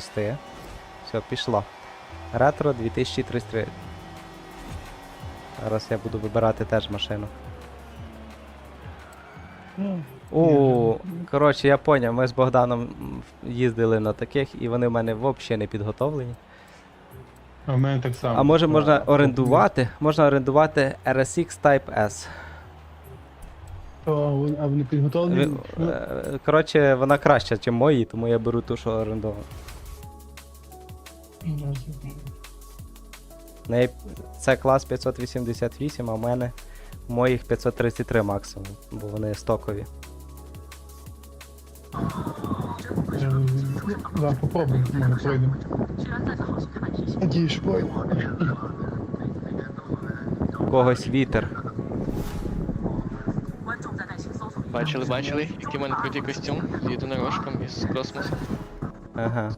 6. Все, пішло. Ретро 2033. Зараз я буду вибирати теж машину. Ну, О, коротше, я поняв, ми з Богданом їздили на таких, і вони в мене взагалі не підготовлені. А в мене так само. А може можна орендувати? Можна орендувати RSX Type S. А вони підготовлені? Е, Коротше, вона краща, ніж мої, тому я беру ту, що орендована. Неї це клас 588, а в мене в моїх 533 максимум, бо вони стокові. Да, попробуємо, може пройдемо. Надіюсь, пройдемо. У когось вітер. Бачили, бачили, який в мене крутий костюм з єдинорожком із космосу. Ага.